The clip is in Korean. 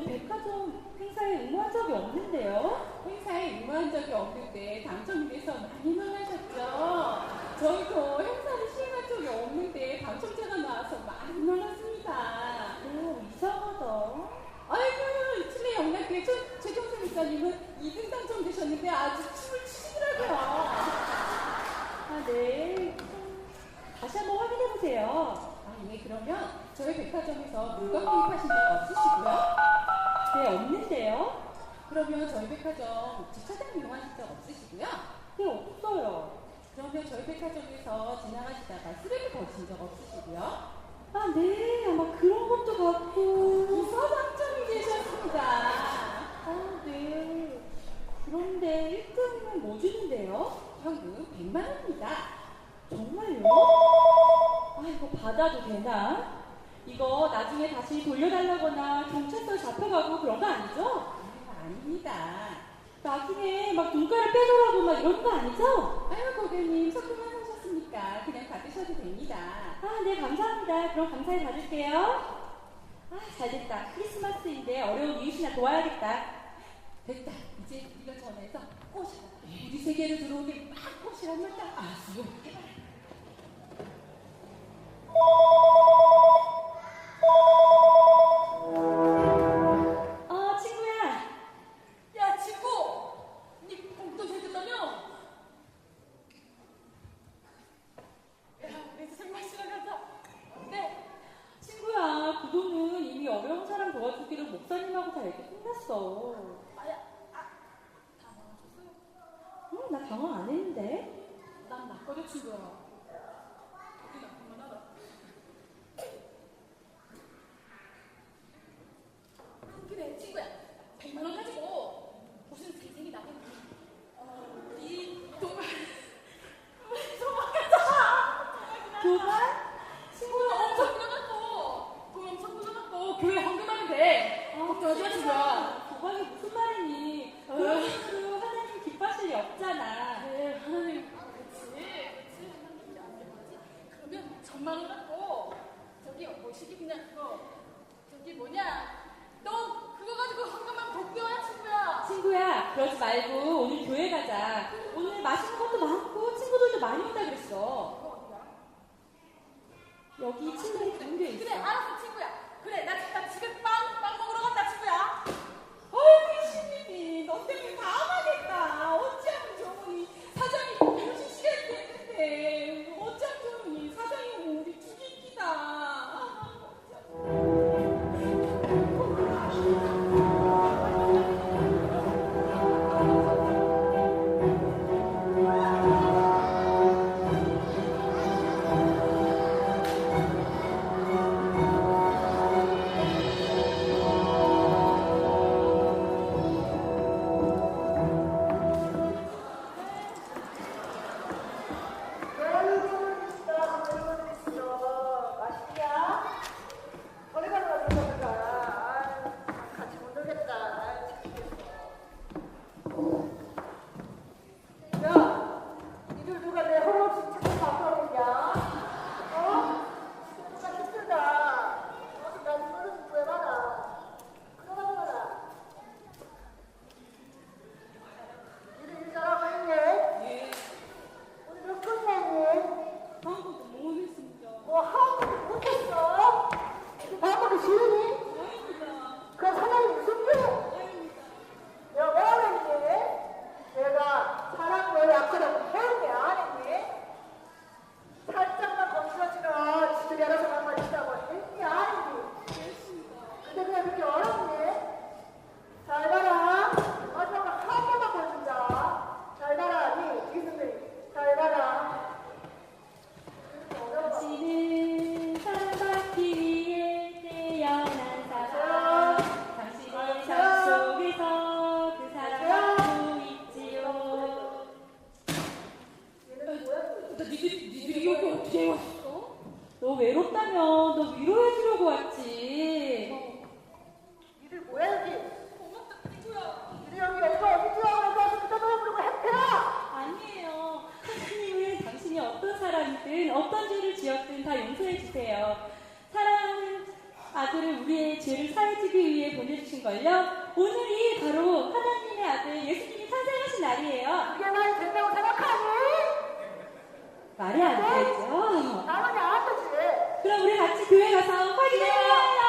어, 저는 백화점 행사에 응모한 적이 없는데요. 행사에 응모한 적이 없는데 당첨이 돼서 많이 놀라셨죠? 저희도 행사를 시행한 적이 없는데 당첨자가 나와서 많이 놀랐습니다. 오, 이상하다. 아이고, 칠레 영락교회 최- 최종선 이사님은 2등 당첨되셨는데 아주 춤을 추시더라고요. 아, 네. 음, 다시 한번 확인해보세요. 아, 예, 그러면 저희 백화점에서 물건 구입하신 적 없으시고요? 그러면 저희 백화점 주차장 이용하신 적 없으시고요? 네, 없어요. 그러면 저희 백화점에서 지나가시다가 쓰레기 버리신 적 없으시고요? 아, 네. 아마 그런 것도 같고. 우서 당첨이 되셨습니다. 아, 네. 그런데 1등은 뭐 주는데요? 현금 100만 원입니다. 정말요? 아, 이거 받아도 되나? 이거 나중에 다시 돌려달라거나 경찰서에 잡혀가고 그런 거 아니죠? 나중에 막 눈가를 빼놓으라고 막 이런 거 아니죠? 아유, 고객님, 소금만 하셨으니까 그냥 받으셔도 됩니다. 아, 네, 감사합니다. 그럼 감사히 받을게요. 아, 잘 됐다. 크리스마스인데 어려운 이웃이나 도와야겠다. 됐다. 이제 우리가 전화해서 꽃이라. 우리 세계로 들어오게 막 꽃이란 말다. 아, 수고. 어, 당황 안 했는데. 난 나꺼려 친구야. 우리 나쁜 하다. 그래, 친구야. 100만 원 가지고 무슨 세상이 나겠니? 어, 이 정말 도망가자. 도만? 친구는 엄청 부져갖고 돈 엄청 부져갖고 교회 헌금하면 돼. 걱정하지 마, 친구야. 도박이 무슨 말이니? 그러면서 하나님 기뻐하실 리 없잖아. 그래, 하나님. 그렇지, 그렇지. 하나님이 안 되지. 그러면 천만 원 갖고 저기 그냥 그거 저기 뭐냐? 너 그거 가지고 헌금하면 복교야, 친구야. 친구야, 그러지 말고 오늘 교회 가자. 오늘 맛있는 것도 많고 친구들도 많이 온다 그랬어. 그거 어디야? 여기 친구들이 모여 있어. 그래, 알았어, 친구야. 그래, 나, 나 집에 빵, 빵 먹으러 간다, 친구야. 어이구, 신입이. 너 때문에 다 하겠다. 위로해주려고 왔지. 니들 뭐야 여기? 고맙다, 친구야. 니들 여기 여기가 어디야? 그때 너무 부르고 해피야. 아니에요. 하나님은 당신이 어떤 사람이든 어떤 죄를 지었든 다 용서해 주세요. 사랑하는 아들을 우리의 죄를 사해주기 위해 보내주신 걸요. 오늘이 바로 하나님의 아들 예수님이 탄생하신 날이에요. 그게 말이 된다고 생각하니? 말이 안 되죠? 나만이 안. 그럼 우리 같이 교회 가서 확인해요.